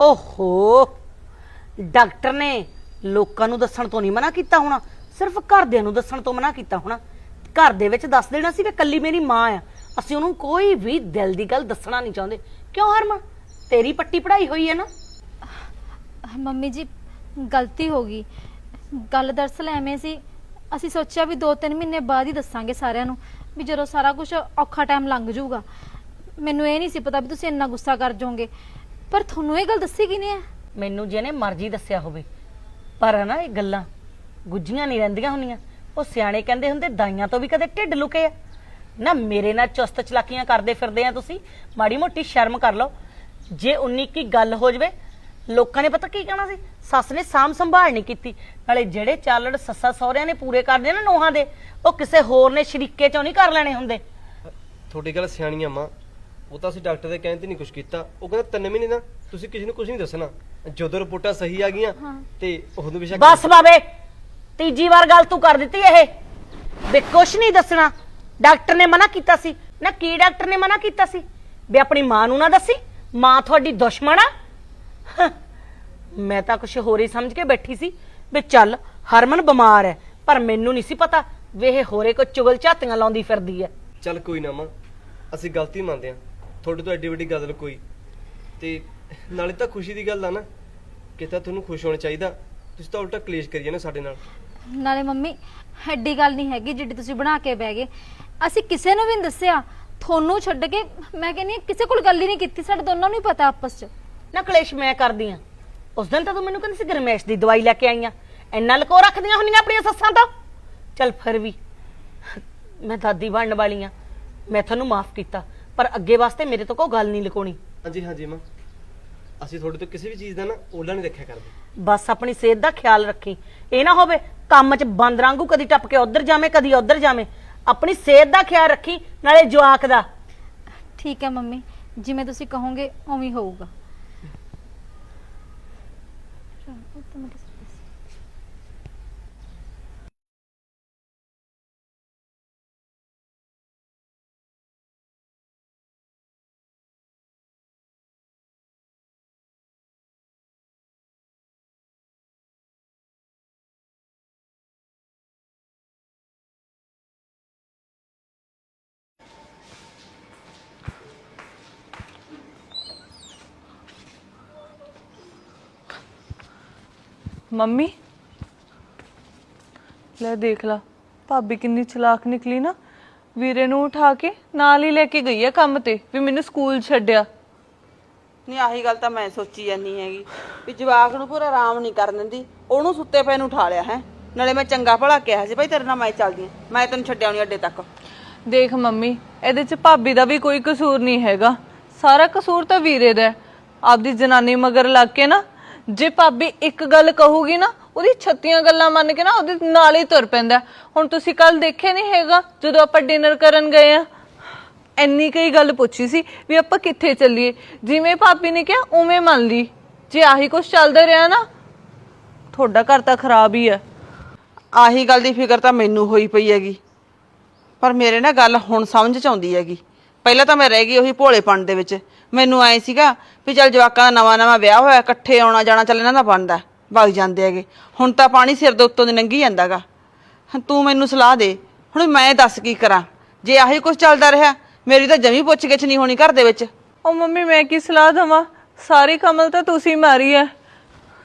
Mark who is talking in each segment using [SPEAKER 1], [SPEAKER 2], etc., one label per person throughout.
[SPEAKER 1] ਓਹੋ, ਡਾਕਟਰ ਨੇ ਲੋਕਾਂ ਨੂੰ ਦੱਸਣ ਤੋਂ ਨਹੀਂ ਮਨਾ ਕੀਤਾ ਹੋਣਾ, ਸਿਰਫ ਘਰਦਿਆਂ ਨੂੰ ਦੱਸਣ ਤੋਂ ਮਨਾ ਕੀਤਾ ਹੋਣਾ। ਘਰ ਦੇ ਵਿੱਚ ਦੱਸ ਦੇਣਾ ਸੀ ਕਿ ਕੱਲੀ ਮੇਰੀ ਮਾਂ ਆ। ਅਸੀਂ ਉਹਨੂੰ ਕੋਈ ਵੀ ਦਿਲ ਦੀ ਗੱਲ ਦੱਸਣਾ ਨਹੀਂ ਚਾਹੁੰਦੇ। ਕਿਉਂ ਹਰਮਨ? ਤੇਰੀ ਪੱਟੀ ਪੜਾਈ ਹੋਈ ਹੈ ਨਾ?
[SPEAKER 2] ਮੰਮੀ ਜੀ, ਗਲਤੀ ਹੋ ਗਈ। ਗੱਲ ਦਰਸਲ ਐਵੇਂ ਸੀ, ਅਸੀਂ ਸੋਚਿਆ ਵੀ 2-3 ਮਹੀਨੇ ਬਾਅਦ ਹੀ ਦੱਸਾਂਗੇ ਸਾਰਿਆਂ ਨੂੰ ਵੀ ਜਦੋਂ ਸਾਰਾ ਕੁਝ ਔਖਾ ਟਾਈਮ ਲੰਘ ਜਾਊਗਾ। ਮੈਨੂੰ ਇਹ ਨਹੀਂ ਸੀ ਪਤਾ ਵੀ ਤੁਸੀਂ ਇੰਨਾ ਗੁੱਸਾ ਕਰ ਜਾਓਗੇ। ਪਰ ਤੁਹਾਨੂੰ ਇਹ ਗੱਲ ਦੱਸੀ ਕਿਨੇ ਹੈ
[SPEAKER 1] ਮੈਨੂੰ ਜਿਹਨੇ ਮਰਜ਼ੀ ਦੱਸਿਆ ਹੋਵੇ। ਪਰ ਨਾ ਇਹ ਗੱਲਾਂ ਗੁੱਝੀਆਂ ਨਹੀਂ ਰਹਿੰਦੀਆਂ ਹੁੰਦੀਆਂ। ਉਹ ਸਿਆਣੇ ਕਹਿੰਦੇ ਹੁੰਦੇ ਦਾਈਆਂ ਤੋਂ ਵੀ ਕਦੇ ਢਿੱਡ ਲੁਕੇ ਆ। ਨਾ ਮੇਰੇ ਨਾਲ ਚੁਸਤ ਚਲਾਕੀਆਂ ਕਰਦੇ ਫਿਰਦੇ ਆ ਤੁਸੀਂ। ਮਾੜੀ ਮੋਟੀ ਸ਼ਰਮ ਕਰ ਲਓ। ਜੇ 19 ਕੀ ਗੱਲ ਹੋ ਜਵੇ ਲੋਕਾਂ ਨੇ ਪਤਾ ਕੀ ਕਹਿਣਾ ਸੀ? ਸੱਸ ਨੇ ਸਾਮ ਸੰਭਾਲ ਨਹੀਂ ਕੀਤੀ। ਨਾਲੇ ਜਿਹੜੇ ਚਾਲੜ ਸੱਸਾ ਸਹੁਰਿਆਂ ਨੇ ਪੂਰੇ ਕਰਦੇ ਨਾ ਨੋਹਾਂ ਦੇ ਉਹ ਕਿਸੇ ਹੋਰ ਨੇ ਸ਼ਰੀਕੇ ਚੋਂ ਨਹੀਂ ਕਰ ਲੈਣੇ ਹੁੰਦੇ।
[SPEAKER 3] ਤੁਹਾਡੀ ਗੱਲ ਸਿਆਣੀ ਆ ਮਾਂ। ਉਹ ਤਾਂ ਅਸੀਂ ਡਾਕਟਰ ਦੇ ਕਹਿਣ ਤੇ ਨਹੀਂ ਕੁਝ ਕੀਤਾ। ਉਹ ਕਹਿੰਦਾ ਤਿੰਨ ਮਹੀਨੇ ਨਾ ਤੁਸੀਂ ਕਿਸੇ ਨੂੰ ਕੁਝ ਨਹੀਂ ਦੱਸਣਾ। ਜਦੋਂ ਰਿਪੋਰਟਾਂ ਸਹੀ ਆ ਗਈਆਂ ਤੇ ਉਹਨੂੰ ਬੇਸ਼ੱਕ
[SPEAKER 1] ਬਸ ਬਾਬੇ ਤੀਜੀ ਵਾਰ ਗੱਲ ਤੂੰ ਕਰ ਦਿੱਤੀ ਇਹ। ਵੀ ਕੁਛ ਨਹੀਂ ਦੱਸਣਾ। ਡਾਕਟਰ ਨੇ ਮਨਾ ਕੀਤਾ ਸੀ। ਨਾ ਕੀ ਡਾਕਟਰ ਨੇ ਮਨਾ ਕੀਤਾ ਸੀ? ਵੀ ਆਪਣੀ ਮਾਂ ਨੂੰ ਨਾ ਦੱਸੀ। ਮਾਂ ਤੁਹਾਡੀ ਦੁਸ਼ਮਣ ਆ। ਹੰ, ਮੈਂ ਤਾਂ ਕੁਛ ਹੋਰ ਹੀ ਸਮਝ ਕੇ ਬੈਠੀ ਸੀ। ਵੀ ਚੱਲ ਹਰਮਨ ਬਿਮਾਰ ਹੈ ਪਰ ਮੈਨੂੰ ਨਹੀਂ ਸੀ ਪਤਾ ਵੀ ਇਹ ਹੋਰੇ ਕੋ ਚੁਗਲ ਝਾਤੀਆਂ ਲਾਉਂਦੀ ਫਿਰਦੀ ਹੈ।
[SPEAKER 3] ਚੱਲ ਕੋਈ ਨਾ ਮਾਂ ਅਸੀਂ ਗਲਤੀ ਮੰਨਦੇ ਆ ਤੁਹਾਡੇ ਤੋਂ ਐਡੀ ਵੱਡੀ ਗੱਲ ਕੋਈ। ਤੇ ਨਾਲੇ ਤਾਂ ਖੁਸ਼ੀ ਦੀ ਗੱਲ ਆ ਨਾ ਕਿ ਤਾਂ ਤੁਹਾਨੂੰ ਖੁਸ਼ ਹੋਣਾ ਚਾਹੀਦਾ। ਤੁਸੀਂ ਤਾਂ ਉਲਟਾ ਕਲੇਸ਼ ਕਰੀ ਜਾਂਦੇ ਸਾਡੇ ਨਾਲ।
[SPEAKER 2] ਨਾਲੇ ਮੰਮੀ ਐਡੀ ਗੱਲ ਨਹੀਂ ਹੈਗੀ ਜਿੱਡੀ ਤੁਸੀਂ ਬਣਾ ਕੇ ਬਹਿ ਗਏ। ਅਸੀਂ ਕਿਸੇ ਨੂੰ ਵੀ ਨਹੀਂ ਦੱਸਿਆ। ਤੁਹਾਨੂੰ ਛੱਡ ਕੇ ਮੈਂ ਕਹਿੰਨੀ ਕਿਸੇ ਕੋਲ ਗੱਲ ਹੀ ਨਹੀਂ ਕੀਤੀ। ਸਾਡੇ ਦੋਨਾਂ ਨੂੰ ਹੀ ਪਤਾ ਆਪਸ 'ਚ।
[SPEAKER 1] ਨਾ ਕਲੇਸ਼ ਮੈਂ ਕਰਦੀ ਆ ਉਸ ਦਿਨ ਤਾਂ ਤੂੰ ਮੈਨੂੰ ਕਹਿੰਦੀ ਸੀ ਗਰਮੇਸ਼ ਦੀ ਦਵਾਈ ਲੈ ਕੇ ਆਈਆਂ ਇੰਨਾ ਲਕੋ ਰੱਖਦੀਆਂ ਹੁੰਦੀਆਂ ਆਪਣੀਆਂ ਸੱਸਾਂ ਤੋਂ। ਚੱਲ ਫਿਰ ਵੀ। ਮੈਂ ਦਾਦੀ ਬਣਨ ਵਾਲੀ ਆ ਮੈਂ ਤੁਹਾਨੂੰ ਮਾਫ ਕੀਤਾ। ਪਰ ਅੱਗੇ ਵਾਸਤੇ ਮੇਰੇ ਤੋਂ ਕੋਈ ਗੱਲ ਨਹੀਂ ਲੁਕਾਉਣੀ।
[SPEAKER 3] ਹਾਂਜੀ ਹਾਂਜੀ ਮਾਂ। ਅਸੀਂ ਤੁਹਾਡੇ ਤੋਂ ਕਿਸੇ ਵੀ ਚੀਜ਼ ਦਾ ਨਾ ਓਲਾ ਨਹੀਂ ਰੱਖਿਆ ਕਰਦੇ।
[SPEAKER 1] ਬਸ ਆਪਣੀ ਸਿਹਤ ਦਾ ਖਿਆਲ ਰੱਖੀ। ਇਹ ਨਾ ਹੋਵੇ ਕੰਮ 'ਚ ਬੰਦ ਵਾਂਗੂ ਕਦੀ ਟੱਪ ਕੇ ਉਧਰ ਜਾਵੇਂ ਕਦੀ ਉਧਰ ਜਾਵੇਂ। ਆਪਣੀ ਸਿਹਤ ਦਾ ਖਿਆਲ ਰੱਖੀ ਨਾਲੇ ਜਵਾਕ ਦਾ।
[SPEAKER 2] ਠੀਕ ਹੈ ਮੰਮੀ ਜਿਵੇਂ ਤੁਸੀਂ ਕਹੋਗੇ ਉਵੇਂ ਹੀ ਹੋਊਗਾ।
[SPEAKER 4] ਮੰਮੀ? ਲੈ ਦੇਖ ਲਾ ਭਾਬੀ ਕਿੰਨੀ ਚਲਾਕ ਨਿਕਲੀ ਨਾ। ਵੀਰੇ ਨੂੰ ਉਠਾ ਕੇ ਨਾਲ ਹੀ ਲੈ ਕੇ ਗਈ ਆ ਕੰਮ ਤੇ ਵੀ ਮੈਨੂੰ ਸਕੂਲ ਛੱਡਿਆ।
[SPEAKER 5] ਨਹੀਂ ਆਹੀ ਗੱਲ ਤਾਂ ਮੈਂ ਸੋਚੀ ਜਾਨੀ ਹੈਗੀ ਵੀ ਜਵਾਕ ਨੂੰ ਪੂਰਾ ਆਰਾਮ ਨਹੀਂ ਕਰਨ ਦਿੰਦੀ। ਉਹਨੂੰ ਸੁੱਤੇ ਪਏ ਨੂੰ ਉਠਾ ਲਿਆ ਹੈ। ਨਾਲੇ ਮੈਂ ਚੰਗਾ ਭਲਾ ਕਿਹਾ ਸੀ ਭਾਈ ਤੇਰੇ ਨਾਲ ਮੈਂ ਚੱਲਦੀ ਆਂ ਮੈਂ ਤੈਨੂੰ ਛੱਡਿਆ ਨਹੀਂ ਅੱਡੇ ਤੱਕ।
[SPEAKER 4] ਦੇਖ ਮੰਮੀ ਇਹਦੇ ਚ ਭਾਬੀ ਦਾ ਵੀ ਕੋਈ ਕਸੂਰ ਨਹੀਂ ਹੈਗਾ। ਸਾਰਾ ਕਸੂਰ ਤਾਂ ਵੀਰੇ ਦਾ ਹੈ। ਆਪਦੀ ਜਨਾਨੀ ਮਗਰ ਲੱਗ ਕੇ ਨਾ ਜੇ ਭਾਬੀ ਇੱਕ ਗੱਲ ਕਹੂਗੀ ਨਾ, ਉਹਦੀ ਛੱਤੀਆਂ ਗੱਲਾਂ ਮੰਨ ਕੇ ਨਾ ਉਹਦੇ ਨਾਲ ਹੀ ਤੁਰ ਪੈਂਦਾ ਹੈ। ਹੁਣ ਤੁਸੀਂ ਕੱਲ ਦੇਖਿਆ ਨਹੀਂ ਹੈਗਾ, ਜਦੋਂ ਆਪਾਂ ਡਿਨਰ ਕਰਨ ਗਏ ਆ? ਇੰਨੀ ਕਈ ਗੱਲ ਪੁੱਛੀ ਸੀ ਵੀ ਆਪਾਂ ਕਿੱਥੇ ਚੱਲੀਏ? ਜਿਵੇਂ ਭਾਬੀ ਨੇ ਕਿਹਾ, ਉਵੇਂ ਮੰਨ ਲਈ। ਜੇ ਆਹੀ ਕੁਝ ਚੱਲਦਾ ਰਿਹਾ ਨਾ, ਤੁਹਾਡਾ ਘਰ ਤਾਂ ਖਰਾਬ ਹੀ ਹੈ।
[SPEAKER 5] ਆਹੀ ਗੱਲ ਦੀ ਫਿਕਰ ਤਾਂ ਮੈਨੂੰ ਹੋਈ ਪਈ ਹੈਗੀ। ਪਰ ਮੇਰੇ ਨਾਲ ਗੱਲ ਹੁਣ ਸਮਝ ਚ ਆਉਂਦੀ ਹੈਗੀ। ਪਹਿਲਾਂ ਤਾਂ ਮੈਂ ਰਹਿ ਗਈ ਉਹੀ ਭੋਲੇਪਣ ਦੇ ਵਿੱਚ। ਮੈਨੂੰ ਐ ਸੀਗਾ ਵੀ ਚੱਲ ਜਵਾਕਾਂ ਦਾ ਨਵਾਂ ਨਵਾਂ ਵਿਆਹ ਹੋਇਆ, ਇਕੱਠੇ ਆਉਣਾ ਜਾਣਾ ਚੱਲ ਇਹਨਾਂ ਦਾ ਬਣਦਾ, ਵਗ ਜਾਂਦੇ ਹੈਗੇ। ਹੁਣ ਤਾਂ ਪਾਣੀ ਸਿਰ ਦੇ ਉੱਤੋਂ ਦੀ ਲੰਘੀ ਜਾਂਦਾਗਾ। ਤੂੰ ਮੈਨੂੰ ਸਲਾਹ ਦੇ, ਹੁਣ ਮੈਂ ਦੱਸ ਕੀ ਕਰਾਂ? ਜੇ ਆਹੀ ਕੁਝ ਚੱਲਦਾ ਰਿਹਾ, ਮੇਰੀ ਤਾਂ ਜਮੀ ਪੁੱਛ ਗਿੱਛ ਨਹੀਂ ਹੋਣੀ ਘਰ ਦੇ ਵਿੱਚ।
[SPEAKER 4] ਉਹ ਮੰਮੀ, ਮੈਂ ਕੀ ਸਲਾਹ ਦਵਾਂ? ਸਾਰੀ ਕਮਲ ਤਾਂ ਤੁਸੀਂ ਮਾਰੀ ਐ।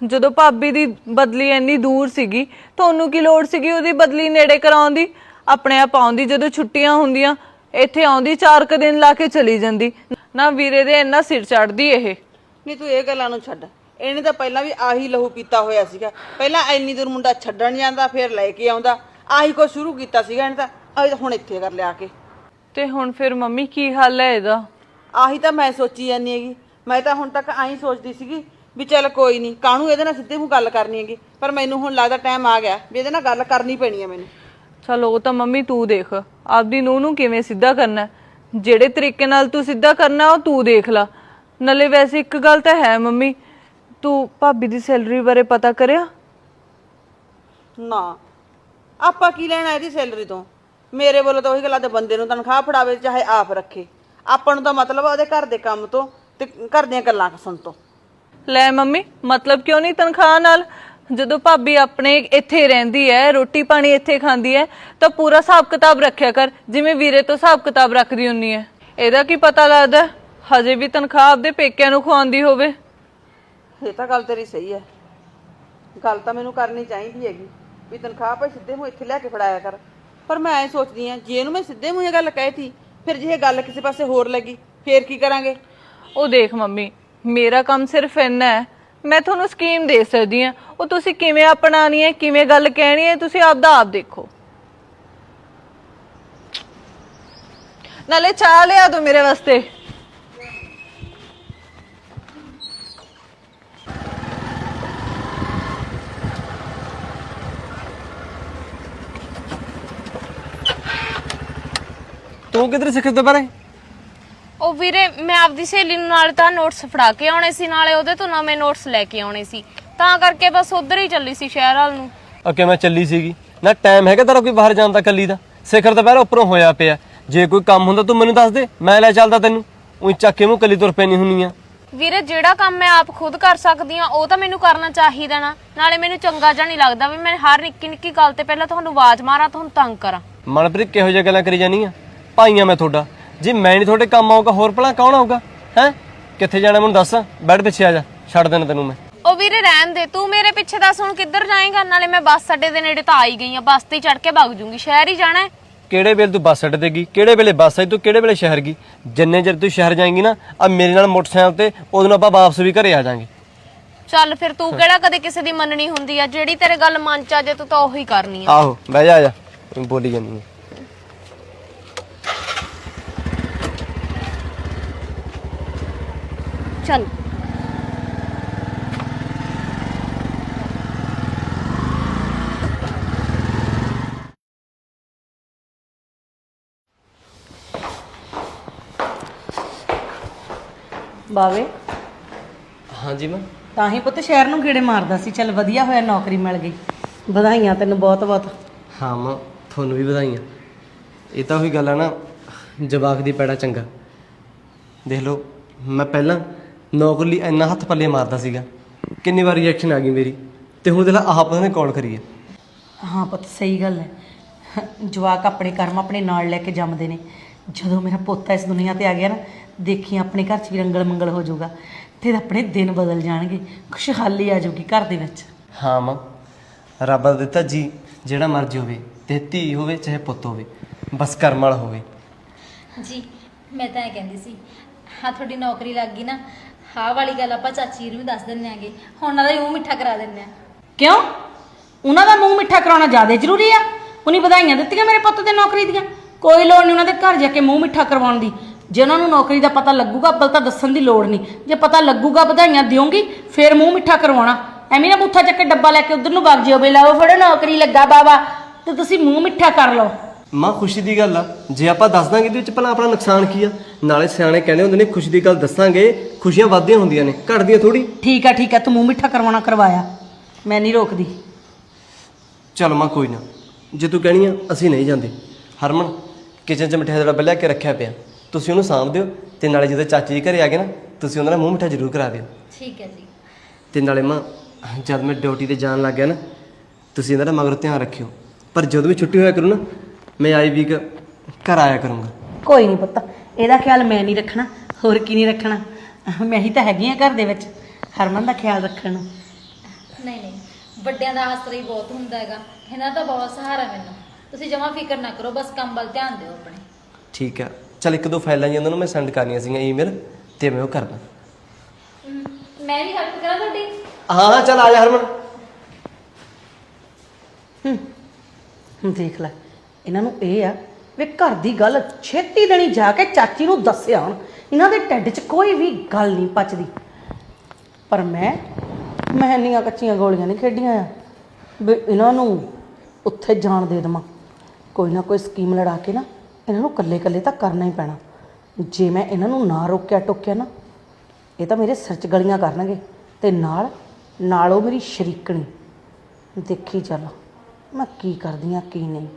[SPEAKER 4] ਜਦੋਂ ਭਾਬੀ ਦੀ ਬਦਲੀ ਇੰਨੀ ਦੂਰ ਸੀਗੀ ਤੁਹਾਨੂੰ ਕੀ ਲੋੜ ਸੀਗੀ ਉਹਦੀ ਬਦਲੀ ਨੇੜੇ ਕਰਾਉਣ ਦੀ? ਆਪਣੇ ਆਪ ਆਉਂਦੀ ਜਦੋਂ ਛੁੱਟੀਆਂ ਹੁੰਦੀਆਂ ਇੱਥੇ ਆਉਂਦੀ ਚਾਰ ਕੁ ਦਿਨ ਲਾ ਕੇ ਚਲੀ ਜਾਂਦੀ। ਨਾ ਵੀਰੇ ਦੇ ਇੰਨਾ ਸਿਰ ਚੜਦੀ ਇਹ।
[SPEAKER 5] ਨਹੀਂ ਤੂੰ ਇਹ ਗੱਲਾਂ ਨੂੰ ਛੱਡ। ਇਹਨੇ ਤਾਂ ਪਹਿਲਾਂ ਵੀ ਆਹੀ ਲਹੂ ਪੀਤਾ ਹੋਇਆ ਸੀਗਾ। ਪਹਿਲਾਂ ਇੰਨੀ ਦੂਰ ਮੁੰਡਾ ਛੱਡਣ ਜਾਂਦਾ ਫਿਰ ਲੈ ਕੇ ਆਉਂਦਾ। ਆਹੀ ਕੁਛ ਸ਼ੁਰੂ ਕੀਤਾ ਸੀਗਾ ਇਹਨੇ ਤਾਂ। ਆਹ ਹੁਣ ਇੱਥੇ ਕਰ ਲਿਆ ਕੇ।
[SPEAKER 4] ਤੇ ਹੁਣ ਫਿਰ ਮੰਮੀ ਕੀ ਹੱਲ ਹੈ ਇਹਦਾ?
[SPEAKER 5] ਆਹੀ ਤਾਂ ਮੈਂ ਸੋਚੀ ਜਾਂਦੀ ਹੈਗੀ। ਮੈਂ ਤਾਂ ਹੁਣ ਤੱਕ ਆਹੀ ਸੋਚਦੀ ਸੀਗੀ ਵੀ ਚੱਲ ਕੋਈ ਨਹੀਂ ਕਾਹਨੂੰ ਇਹਦੇ ਨਾਲ ਸਿੱਧੇ ਮੂੰਹ ਗੱਲ ਕਰਨੀ ਹੈਗੀ। ਪਰ ਮੈਨੂੰ ਹੁਣ ਲੱਗਦਾ ਟਾਈਮ ਆ ਗਿਆ ਵੀ ਇਹਦੇ ਨਾਲ ਗੱਲ ਕਰਨੀ ਪੈਣੀ ਹੈ ਮੈਨੂੰ।
[SPEAKER 4] ਚਲੋ ਉਹ ਤਾਂ ਮੰਮੀ ਤੂੰ ਦੇਖ ਆਪਦੀ ਨੂੰਹ ਨੂੰ ਕਿਵੇਂ ਸਿੱਧਾ ਕਰਨਾ ਹੈ। ਜਿਹੜੇ ਤਰੀਕੇ ਨਾਲ ਤੂੰ ਸਿੱਧਾ ਕਰਨਾ ਉਹ ਤੂੰ ਦੇਖ ਲਾ। ਨਾਲੇ ਵੈਸੇ ਇੱਕ ਗੱਲ ਤਾਂ ਹੈ ਮੰਮੀ ਤੂੰ ਭਾਬੀ ਦੀ ਸੈਲਰੀ ਬਾਰੇ ਪਤਾ ਕਰਿਆ?
[SPEAKER 5] ਨਾ। ਆਪਾਂ ਕੀ ਲੈਣਾ ਇਹਦੀ ਸੈਲਰੀ ਤੋਂ? ਮੇਰੇ ਵੱਲੋਂ ਤਾਂ ਉਹੀ ਗੱਲਾਂ ਤੇ ਬੰਦੇ ਨੂੰ ਤਨਖਾਹ ਫੜਾਵੇ ਚਾਹੇ ਆਪ ਰੱਖੇ। ਆਪਾਂ ਨੂੰ ਤਾਂ ਮਤਲਬ ਆ ਉਹਦੇ ਘਰ ਦੇ ਕੰਮ ਤੋਂ ਤੇ ਘਰ ਦੀਆਂ ਗੱਲਾਂ ਸੁਣ ਤੋਂ।
[SPEAKER 4] ਲੈ ਮੰਮੀ ਮਤਲਬ ਕਿਉਂ ਨਹੀਂ ਤਨਖਾਹ ਨਾਲ? ਜਦੋਂ ਭਾਬੀ ਆਪਣੇ ਇੱਥੇ ਰਹਿੰਦੀ ਹੈ ਰੋਟੀ ਪਾਣੀ ਇੱਥੇ ਖਾਂਦੀ ਹੈ ਤਾਂ ਪੂਰਾ ਹਿਸਾਬ ਕਿਤਾਬ ਰੱਖਿਆ ਕਰ ਜਿਵੇਂ ਵੀਰੇ ਤੋਂ ਹਿਸਾਬ ਕਿਤਾਬ ਰੱਖਦੀ ਹੁੰਨੀ ਹੈ। ਇਹਦਾ ਕੀ ਪਤਾ ਲੱਗਦਾ? ਹਜੇ ਵੀ ਤਨਖਾਹ ਆਪਦੇ ਪੇਕਿਆਂ ਨੂੰ ਖਵਾਉਂਦੀ ਹੋਵੇ।
[SPEAKER 5] ਇਹ ਤਾਂ ਗੱਲ ਤੇਰੀ ਸਹੀ ਹੈ। ਗੱਲ ਤਾਂ ਮੈਨੂੰ ਕਰਨੀ ਚਾਹੀਦੀ ਹੈਗੀ ਵੀ ਤਨਖਾਹ ਭਾਈ ਸਿੱਧੇ ਮੂੰਹ ਇੱਥੇ ਲੈ ਕੇ ਫੜਾਇਆ ਕਰ। ਪਰ ਮੈਂ ਐ ਸੋਚਦੀ ਆ ਜੇ ਇਹਨੂੰ ਮੈਂ ਸਿੱਧੇ ਮੂੰਹ ਇਹ ਗੱਲ ਕਹਿਤੀ ਫਿਰ ਜੇ ਇਹ ਗੱਲ ਕਿਸੇ ਪਾਸੇ ਹੋਰ ਲੱਗੀ ਫੇਰ ਕੀ ਕਰਾਂਗੇ?
[SPEAKER 4] ਉਹ ਦੇਖ ਮੰਮੀ ਮੇਰਾ ਕੰਮ ਸਿਰਫ ਇੰਨਾ ਹੈ ਮੈਂ ਤੁਹਾਨੂੰ ਸਕੀਮ ਦੇ ਸਕਦੀ ਹਾਂ। ਉਹ ਤੁਸੀਂ ਕਿਵੇਂ ਅਪਣਾਣੀ ਹੈ ਕਿਵੇਂ ਗੱਲ ਕਹਿਣੀ ਹੈ ਤੁਸੀਂ ਆਪਦਾ ਆਪ ਦੇਖੋ। ਨਾਲੇ ਚਾਹ ਲਿਆ ਦੋ ਮੇਰੇ ਵਾਸਤੇ।
[SPEAKER 3] ਤੂੰ ਕਿੱਧਰ ਸਿੱਖਦੇ ਬਾਰੇ?
[SPEAKER 6] ਉਹ ਵੀਰੇ ਮੈਂ ਆਪਦੀ ਸਹੇਲੀ ਨੂੰ ਨਾਲ ਤਾਂ ਨੋਟਸ ਫੜਾ ਕੇ ਆਉਣੇ ਸੀ ਨਾਲੇ ਉਹਦੇ ਤੋਂ ਨਵੇਂ ਨੋਟਸ ਲੈ ਕੇ ਆਉਣੇ ਸੀ। ਤਾਂ ਕਰਕੇ ਬਸ ਉਧਰ ਹੀ ਚੱਲੀ ਸੀ ਸ਼ਹਿਰ ਵੱਲ ਨੂੰ।
[SPEAKER 3] ਓਕੇ ਮੈਂ ਚੱਲੀ ਸੀਗੀ? ਨਾ ਟਾਈਮ ਹੈਗਾ ਤੇਰਾ ਕੋਈ ਬਾਹਰ ਜਾਣ ਦਾ ਕੱਲੀ ਦਾ? ਸਿਖਰ ਦੁਪਹਿਰ ਉੱਪਰੋਂ ਹੋਇਆ ਪਿਆ। ਜੇ ਕੋਈ ਕੰਮ ਹੁੰਦਾ ਤੂੰ ਮੈਨੂੰ ਦੱਸ ਦੇ ਮੈਂ ਲੈ ਚੱਲਦਾ ਤੈਨੂੰ। ਉਹੀ ਚੱਕ ਕੇ ਮੂੰਹ ਕੱਲੀ ਤੁਰ ਪੈਣੀ ਹੁੰਨੀ ਆ।
[SPEAKER 6] ਵੀਰੇ ਜਿਹੜਾ ਕੰਮ ਮੈਂ ਆਪ ਖੁਦ ਕਰ ਸਕਦੀ ਆ ਉਹ ਤਾਂ ਮੈਨੂੰ ਕਰਨਾ ਚਾਹੀਦਾ ਨਾ। ਨਾਲੇ ਮੈਨੂੰ ਚੰਗਾ ਜਿਹਾ ਨਹੀਂ ਲੱਗਦਾ ਵੀ ਮੈਂ ਹਰ ਨਿੱਕੀ ਨਿੱਕੀ ਗੱਲ ਤੇ ਪਹਿਲਾਂ ਤੁਹਾਨੂੰ ਆਵਾਜ਼ ਮਾਰਾਂ ਤੁਹਾਨੂੰ ਤੰਗ ਕਰਾਂ।
[SPEAKER 3] ਮਨਪ੍ਰੀਤ ਕਿਹੋ ਜਿਹੀਆਂ ਗੱਲਾਂ ਕਰੀ ਜਾਨੀ ਆ? ਭਾਈਆਂ ਮੈਂ ਤੁਹਾਡਾ। ਜੇ ਮੈਂ ਨਹੀਂ ਤੁਹਾਡੇ ਕੰਮ ਆਊਗਾ ਹੋਰ ਭਲਾ ਕੌਣ ਆਊਗਾ? ਹੈ? ਕਿੱਥੇ ਜਾਣਾ ਮੈਨੂੰ ਦੱਸ? ਬੈਠ ਪਿੱਛੇ ਆ ਜਾ। ਛੱਡ ਦੇਣਾ ਤੈਨੂੰ ਮੈਂ।
[SPEAKER 6] ਉਹ ਵੀਰੇ ਰਹਿਣ ਦੇ ਤੂੰ ਮੇਰੇ ਪਿੱਛੇ ਦੱਸ ਹੁਣ ਕਿੱਧਰ ਜਾਏਗਾ? ਨਾਲੇ ਮੈਂ ਬੱਸ ਅੱਡੇ ਦੇ ਨੇੜੇ ਤਾਂ ਆਈ ਗਈ ਆ ਬੱਸ ਤੇ ਚੜ ਕੇ ਭੱਗ ਜੂੰਗੀ। ਸ਼ਹਿਰ ਹੀ ਜਾਣਾ ਹੈ।
[SPEAKER 3] ਕਿਹੜੇ ਵੇਲੇ ਤੂੰ ਬੱਸ ਅੱਡੇ ਤੇ ਗਈ? ਕਿਹੜੇ ਵੇਲੇ ਬੱਸ ਆਈ? ਤੂੰ ਕਿਹੜੇ ਵੇਲੇ ਸ਼ਹਿਰ ਗਈ? ਜਿੰਨੇ ਚਿਰ ਤੂੰ ਸ਼ਹਿਰ ਜਾਏਂਗੀ ਨਾ ਆ ਮੇਰੇ ਨਾਲ ਮੋਟਰਸਾਈਕਲ ਤੇ ਉਦੋਂ ਆਪਾਂ ਵਾਪਸ ਵੀ ਘਰੇ ਆ ਜਾਾਂਗੇ।
[SPEAKER 6] ਚੱਲ ਫਿਰ ਤੂੰ ਕਿਹੜਾ ਕਦੇ ਕਿਸੇ ਦੀ ਮੰਨਣੀ ਹੁੰਦੀ ਆ? ਜਿਹੜੀ ਤੇਰੇ ਗੱਲ ਮਨ ਚ ਆ ਜੇ ਤੂੰ ਤਾਂ ਉਹੀ ਕਰਨੀ ਆ।
[SPEAKER 3] ਆਹੋ ਬਹਿ ਜਾ ਆ ਜਾ। ਤੂੰ ਬੋਲੀ ਜਾਂਦੀ ਹੈ
[SPEAKER 6] ਚੱਲ।
[SPEAKER 1] ਬਾਵੇ।
[SPEAKER 3] ਹਾਂਜੀ ਮੈਂ
[SPEAKER 1] ਤਾਂ ਹੀ ਪੁੱਤ ਸ਼ਹਿਰ ਨੂੰ ਗੇੜੇ ਮਾਰਦਾ ਸੀ। ਚੱਲ ਵਧੀਆ ਹੋਇਆ ਨੌਕਰੀ ਮਿਲ ਗਈ। ਵਧਾਈਆਂ ਤੈਨੂੰ ਬਹੁਤ ਬਹੁਤ।
[SPEAKER 3] ਹਾਂ ਮਾਂ ਤੁਹਾਨੂੰ ਵੀ ਵਧਾਈਆਂ। ਇਹ ਤਾਂ ਉਹੀ ਗੱਲ ਆ ਨਾ ਜਵਾਕ ਦੀ ਪੈੜਾ ਚੰਗਾ। ਦੇਖ ਲਓ ਮੈਂ ਪਹਿਲਾਂ ਨੌਕਰੀ ਲਈ ਇੰਨਾ ਹੱਥ ਪੱਲੇ ਮਾਰਦਾ ਸੀਗਾ। ਕਿੰਨੀ ਵਾਰ ਰਿਐਕਸ਼ਨ ਆ ਗਈ ਮੇਰੀ। ਤੇ ਹੁਣ ਦੇਖ ਲਾ ਆਹ ਪਤਾ ਨਹੀਂ ਕੌਣ ਕਰੀਏ
[SPEAKER 1] ਹਾਂ ਪੁੱਤ ਸਹੀ ਗੱਲ ਹੈ। ਜਵਾਕ ਆਪਣੇ ਕਰਮ ਆਪਣੇ ਨਾਲ ਲੈ ਕੇ ਜੰਮਦੇ ਨੇ। ਜਦੋਂ ਮੇਰਾ ਪੋਤਾ ਇਸ ਦੁਨੀਆ ਤੇ ਆ ਗਿਆ ਨਾ ਦੇਖੀ ਆਪਣੇ ਘਰ 'ਚ ਵੀ ਰੰਗਲ ਮੰਗਲ ਹੋ ਜਾਊਗਾ ਫਿਰ ਆਪਣੇ ਦਿਨ ਬਦਲ ਜਾਣਗੇ ਖੁਸ਼ਹਾਲੀ ਆ ਜਾਊਗੀ ਘਰ ਦੇ ਵਿੱਚ।
[SPEAKER 3] ਹਾਂ ਮਾਂ ਰੱਬ ਦਾ ਦਿੱਤਾ ਜੀ ਜਿਹੜਾ ਮਰਜ਼ੀ ਹੋਵੇ ਤੇ ਧੀ ਹੋਵੇ ਚਾਹੇ ਪੁੱਤ ਹੋਵੇ ਬਸ ਕਰਮ ਵਾਲਾ ਹੋਵੇ।
[SPEAKER 2] ਜੀ ਮੈਂ ਤਾਂ ਇਹ ਕਹਿੰਦੀ ਸੀ ਹਾਂ ਤੁਹਾਡੀ ਨੌਕਰੀ ਲੱਗ ਗਈ ਨਾ ਹਾਂ ਵਾਲੀ ਗੱਲ ਆਪਾਂ ਚਾਚੀ ਨੂੰ ਵੀ ਦੱਸ ਦਿੰਨੇ ਆਂਗੇ ਹੁਣ ਉਹਨਾਂ ਦਾ ਹੀ ਮੂੰਹ ਮਿੱਠਾ ਕਰਾ ਦਿੰਨੇ ਆ
[SPEAKER 1] ਕਿਉਂ? ਉਹਨਾਂ ਦਾ ਮੂੰਹ ਮਿੱਠਾ ਕਰਾਉਣਾ ਜ਼ਿਆਦਾ ਜ਼ਰੂਰੀ ਆ? ਉਹਨੀ ਵਧਾਈਆਂ ਦਿੱਤੀਆਂ ਮੇਰੇ ਪੁੱਤ ਦੇ ਨੌਕਰੀ ਦੀਆਂ। ਕੋਈ ਲੋੜ ਨਹੀਂ ਉਹਨਾਂ ਦੇ ਘਰ ਜਾ ਕੇ ਮੂੰਹ ਮਿੱਠਾ ਕਰਵਾਉਣ ਦੀ। ਜੇ ਉਹਨਾਂ ਨੂੰ ਨੌਕਰੀ ਦਾ ਪਤਾ ਲੱਗੂਗਾ ਅੱਬਲ ਤਾਂ ਦੱਸਣ ਦੀ ਲੋੜ ਨਹੀਂ। ਜੇ ਪਤਾ ਲੱਗੂਗਾ ਵਧਾਈਆਂ ਦਿਓਗੀ ਫਿਰ ਮੂੰਹ ਮਿੱਠਾ ਕਰਵਾਉਣਾ। ਐਵੇਂ ਨਾ ਬੁੱਥਾ ਚੱਕ ਕੇ ਡੱਬਾ ਲੈ ਕੇ ਉਧਰ ਨੂੰ ਵਗ ਜਿਓ ਬੇ ਲਾਓ ਫੜੋ ਨੌਕਰੀ ਲੱਗਾ ਬਾਬਾ ਤੇ ਤੁਸੀਂ ਮੂੰਹ ਮਿੱਠਾ ਕਰ ਲਓ।
[SPEAKER 3] ਮਾਂ ਖੁਸ਼ੀ ਦੀ ਗੱਲ ਆ। ਜੇ ਆਪਾਂ ਦੱਸ ਦਾਂਗੇ ਇਹਦੇ ਵਿੱਚ ਭਲਾ ਆਪਣਾ ਨੁਕਸਾਨ ਕੀ ਆ? ਨਾਲੇ ਸਿਆਣੇ ਕਹਿੰਦੇ ਹੁੰਦੇ ਨੇ ਖੁਸ਼ੀ ਦੀ ਗੱਲ ਦੱਸਾਂਗੇ ਖੁਸ਼ੀਆਂ ਵੱਧਦੀਆਂ ਹੁੰਦੀਆਂ ਨੇ। ਘਟਦੀਆਂ ਥੋੜੀ
[SPEAKER 1] ਠੀਕ ਆ ਠੀਕ ਆ ਤੂੰ ਮੂੰਹ ਮਿੱਠਾ ਕਰਵਾਉਣਾ ਕਰਵਾਇਆ। ਮੈਂ ਨਹੀਂ ਰੋਕਦੀ।
[SPEAKER 3] ਚਲ ਮਾਂ ਕੋਈ ਨਾ। ਜੇ ਤੂੰ ਕਹਿਣੀ ਆ ਅਸੀਂ ਨਹੀਂ ਜਾਂਦੇ। ਹਰਮਨ ਕਿਚਨ 'ਚ ਮਿਠਾਈ ਦਾ ਡੱਬਾ ਲਿਆ ਕੇ ਰੱਖਿਆ ਪਿਆ। ਤੁਸੀਂ ਉਹਨੂੰ ਸਾਂਭ ਦਿਓ ਤੇ ਨਾਲੇ ਜਦੋਂ ਚਾਚੀ ਜੀ ਘਰੇ ਆ ਗਏ ਨਾ ਤੁਸੀਂ ਉਹਨਾਂ ਦਾ ਮੂੰਹ ਮਿੱਠਾ ਜ਼ਰੂਰ ਕਰਾ ਦਿਓ।
[SPEAKER 2] ਠੀਕ ਹੈ ਜੀ।
[SPEAKER 3] ਤੇ ਨਾਲੇ ਮਾਂ ਜਦ ਮੈਂ ਡਿਊਟੀ ਤੇ ਜਾਣ ਲੱਗ ਗਿਆ ਨਾ ਤੁਸੀਂ ਇਹਨਾਂ ਦਾ ਮਗਰ ਧਿਆਨ ਰੱਖਿਓ। ਪਰ ਜਦੋਂ ਵੀ ਛੁੱਟੀ ਹੋਇਆ ਕਰੂ ਨਾ ਮੈਂ ਆਈ ਵੀਕ ਘਰ ਆਇਆ ਕਰੂੰਗਾ।
[SPEAKER 1] ਕੋਈ ਨਹੀਂ ਪੁੱਤ ਇਹਦਾ ਖਿਆਲ ਮੈਂ ਨਹੀਂ ਰੱਖਣਾ ਹੋਰ ਕੀ ਨਹੀਂ ਰੱਖਣਾ। ਮੈਂ ਹੀ ਤਾਂ ਹੈਗੀ ਆ ਘਰ ਦੇ ਵਿੱਚ ਹਰਮਨ ਦਾ ਖਿਆਲ ਰੱਖਣ ਨੂੰ।
[SPEAKER 2] ਨਹੀਂ ਨਹੀਂ ਵੱਡਿਆਂ ਦਾ ਆਸਰਾ ਹੀ ਬਹੁਤ ਹੁੰਦਾ ਹੈਗਾ। ਇਹਨਾਂ ਦਾ ਬਹੁਤ ਸਹਾਰਾ ਮੈਨੂੰ। ਤੁਸੀਂ ਜਮਾ ਫਿਕਰ ਨਾ ਕਰੋ ਬਸ ਕੰਮ ਵੱਲ ਧਿਆਨ ਦਿਓ ਆਪਣੇ।
[SPEAKER 3] ਠੀਕ ਆ ਚਲ ਇੱਕ ਦੋ ਫਾਈਲਾਂ ਜੀ ਉਹਨਾਂ ਨੂੰ ਮੈਂ ਸੈਂਡ ਕਰਨੀਆਂ ਸੀਗੀਆਂ ਈਮੇਲ ਤੇ ਮੈਂ ਉਹ ਕਰਦਾ
[SPEAKER 2] ਮੈਂ ਵੀ ਹੈਲਪ ਕਰਾਂ ਤੁਹਾਡੀ?
[SPEAKER 3] ਹਾਂ ਹਾਂ ਚਲ ਆ ਜਾ ਹਰਮਨ।
[SPEAKER 1] ਹੁਣ ਦੇਖ ਲੈ ਇਹਨਾਂ ਨੂੰ ਇਹ ਆ ਵੀ ਘਰ ਦੀ ਗੱਲ ਛੇਤੀ ਦੇਣੀ ਜਾ ਕੇ ਚਾਚੀ ਨੂੰ ਦੱਸਿਆ ਹੁਣ। ਇਹਨਾਂ ਦੇ ਢਿੱਡ 'ਚ ਕੋਈ ਵੀ ਗੱਲ ਨਹੀਂ ਪਚਦੀ। ਪਰ ਮੈਂ ਮੈਂ ਇੰਨੀਆਂ ਕੱਚੀਆਂ ਗੋਲੀਆਂ ਨਹੀਂ ਖੇਡੀਆਂ ਆ। ਵੀ ਇਹਨਾਂ ਨੂੰ ਉੱਥੇ ਜਾਣ ਦੇ ਦੇਵਾਂ। ਕੋਈ ਨਾ ਕੋਈ ਸਕੀਮ ਲੜਾ ਕੇ ਨਾ ਇਹਨਾਂ ਨੂੰ ਇਕੱਲੇ ਇਕੱਲੇ ਤਾਂ ਕਰਨਾ ਹੀ ਪੈਣਾ। ਜੇ ਮੈਂ ਇਹਨਾਂ ਨੂੰ ਨਾ ਰੋਕਿਆ ਟੋਕਿਆ ਨਾ, ਇਹ ਤਾਂ ਮੇਰੇ ਸਿਰ 'ਚ ਗਲੀਆਂ ਕਰਨਗੇ ਤੇ ਨਾਲ ਨਾਲ ਉਹ ਮੇਰੀ ਸ਼ਰੀਕਣੀ। ਦੇਖੀ ਚੱਲ, ਮੈਂ ਕੀ ਕਰਦੀ ਆ ਕੀ ਨਹੀਂ।